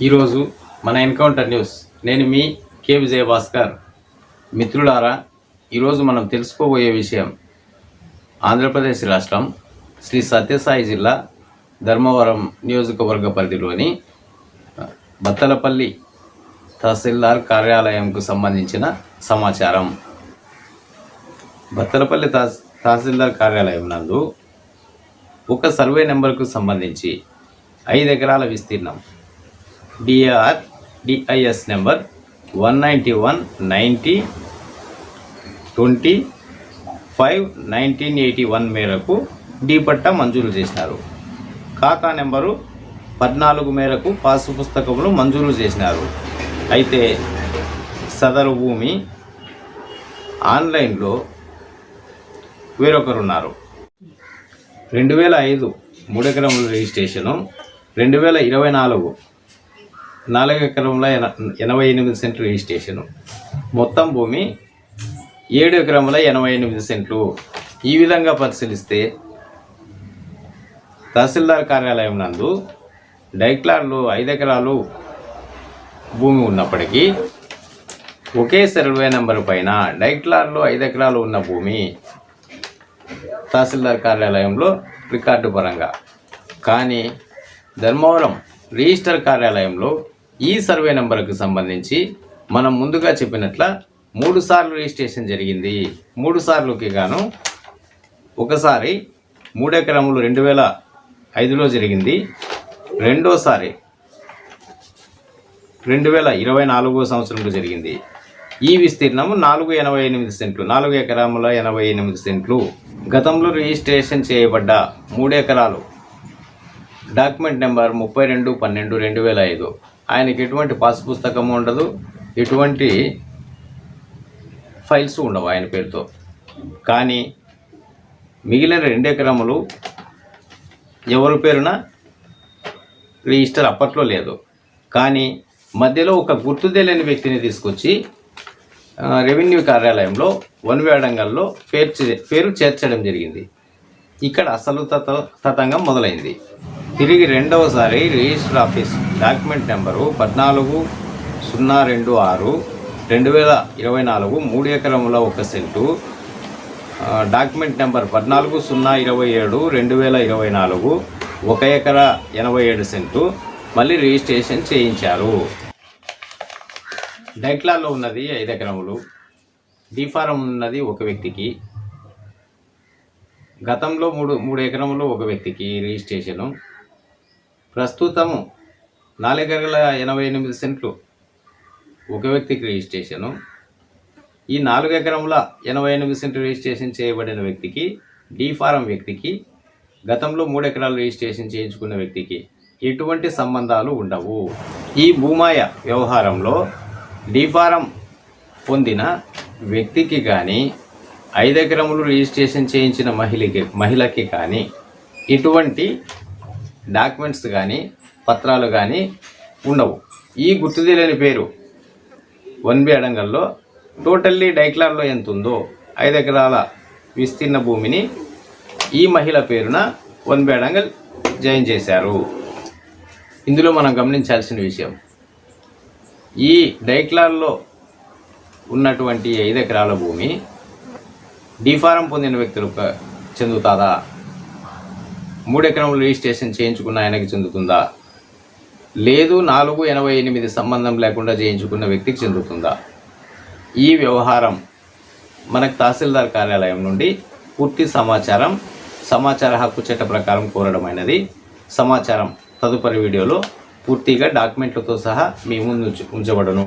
ఈరోజు మన encounter news. నేను మీ కే విజయ భాస్కర్ మిత్రులారా ఈరోజు మనం తెలుసుకోబోయే విషయం ఆంధ్రప్రదేశ్ రాష్ట్రం శ్రీ సత్యసాయి జిల్లా ధర్మవరం నియోజకవర్గ పరిధిలోని బత్తలపల్లి తహసీల్దార్ కార్యాలయంకు సంబంధించిన సమాచారం. బత్తలపల్లి తహసీల్దార్ కార్యాలయం నందు ఒక సర్వే నెంబర్కు సంబంధించి ఐదు ఎకరాల విస్తీర్ణం DR DIIs number one ninety one ninety twenty five nineteen eighty one మేరకు డి పట్టా మంజూరు చేసినారు. ఖాతా నెంబరు పద్నాలుగు మేరకు పాసు పుస్తకములు మంజూరు చేసినారు. అయితే సదరు భూమి ఆన్లైన్లో వేరొకరున్నారు. రెండు వేల ఐదు మూడెకరముల రిజిస్ట్రేషను రెండు వేల ఇరవై నాలుగు నాలుగు ఎకరముల ఎన ఎనభై ఎనిమిది సెంట్లు రిజిస్ట్రేషను మొత్తం భూమి ఏడు ఎకరముల ఎనభై ఎనిమిది సెంట్లు. ఈ విధంగా పరిశీలిస్తే తహసీల్దార్ కార్యాలయం నందు డైక్లార్లు ఐదు ఎకరాలు భూమి ఉన్నప్పటికీ ఒకే సర్వే నెంబర్ పైన డైక్లార్లు ఐదు ఎకరాలు ఉన్న భూమి తహసీల్దార్ కార్యాలయంలో రికార్డు పరంగా. కానీ ధర్మవరం రిజిస్టర్ కార్యాలయంలో ఈ సర్వే నెంబర్కు సంబంధించి మనం ముందుగా చెప్పినట్ల మూడు సార్లు రిజిస్ట్రేషన్ జరిగింది. మూడు సార్లుకి గాను ఒకసారి మూడెకరములు రెండు వేల ఐదులో జరిగింది. రెండోసారి రెండు వేల ఇరవై నాలుగో సంవత్సరంలో జరిగింది. ఈ విస్తీర్ణము నాలుగు ఎనభై ఎనిమిది సెంట్లు నాలుగు ఎకరముల ఎనభై ఎనిమిది సెంట్లు. గతంలో రిజిస్ట్రేషన్ చేయబడ్డ మూడు ఎకరాలు డాక్యుమెంట్ నెంబర్ ముప్పై రెండు పన్నెండు రెండు వేల ఐదు. ఆయనకి ఎటువంటి పాస్ పుస్తకము ఉండదు ఎటువంటి ఫైల్స్ ఉండవు ఆయన పేరుతో. కానీ మిగిలిన రెండు ఎకరములు ఎవరి పేరున రిజిస్టర్ అప్పట్లో లేదు. కానీ మధ్యలో ఒక గుర్తు తెలియని వ్యక్తిని తీసుకొచ్చి రెవెన్యూ కార్యాలయంలో వన్ వేడంగల్లో పేరు పేరు చేర్చడం జరిగింది. ఇక్కడ అసలు తత తతంగం మొదలైంది. తిరిగి రెండవసారి రిజిస్టర్ ఆఫీస్ డాక్యుమెంట్ నెంబరు పద్నాలుగు సున్నా రెండు ఆరు రెండు వేల ఇరవై నాలుగు మూడు ఎకరముల ఒక సెంటు. డాక్యుమెంట్ నెంబర్ పద్నాలుగు సున్నా ఇరవై ఏడు రెండు వేల ఇరవై నాలుగు ఒక ఎకరా ఎనభై ఏడు సెంటు. మళ్ళీ రిజిస్ట్రేషన్ చేయించారు. డైక్లాలో ఉన్నది ఐదు ఎకరములు. డిఫారం ఉన్నది ఒక వ్యక్తికి. గతంలో మూడు మూడు ఎకరములు ఒక వ్యక్తికి రిజిస్ట్రేషను. ప్రస్తుతము నాలుగు గంటల ఎనభై ఎనిమిది సెంట్లు ఒక వ్యక్తికి రిజిస్ట్రేషను. ఈ నాలుగు ఎకరముల ఎనభై ఎనిమిది సెంట్లు రిజిస్ట్రేషన్ చేయబడిన వ్యక్తికి డి ఫారం వ్యక్తికి గతంలో మూడు ఎకరాలు రిజిస్ట్రేషన్ చేయించుకున్న వ్యక్తికి ఎటువంటి సంబంధాలు ఉండవు. ఈ భూమాయ వ్యవహారంలో డి ఫారం పొందిన వ్యక్తికి కానీ ఐదు ఎకరములు రిజిస్ట్రేషన్ చేయించిన మహిళకి మహిళకి కానీ ఇటువంటి డాక్యుమెంట్స్ కానీ పత్రాలు కానీ ఉండవు. ఈ గుర్తు తెలియని పేరు వన్ బి అడంగల్లో టోటల్లీ డైక్లార్లో ఎంత ఉందో ఐదు ఎకరాల విస్తీర్ణ భూమిని ఈ మహిళ పేరున వన్ బి అడంగల్ జాయిన్ చేశారు. ఇందులో మనం గమనించాల్సిన విషయం ఈ డైక్లార్లో ఉన్నటువంటి ఐదు ఎకరాల భూమి డిఫారం పొందిన వ్యక్తులకు చెందుతుందా? మూడు ఎకరములు రిజిస్ట్రేషన్ చేయించుకున్న ఆయనకి చెందుతుందా? లేదు నాలుగు ఎనభై ఎనిమిది సంబంధం లేకుండా చేయించుకున్న వ్యక్తికి చెందుతుందా? ఈ వ్యవహారం మనకు తహసీల్దార్ కార్యాలయం నుండి పూర్తి సమాచారం సమాచార హక్కు చట్ట ప్రకారం కోరడమైనది. సమాచారం తదుపరి వీడియోలో పూర్తిగా డాక్యుమెంట్లతో సహా మీ ముందు ఉంచబడను.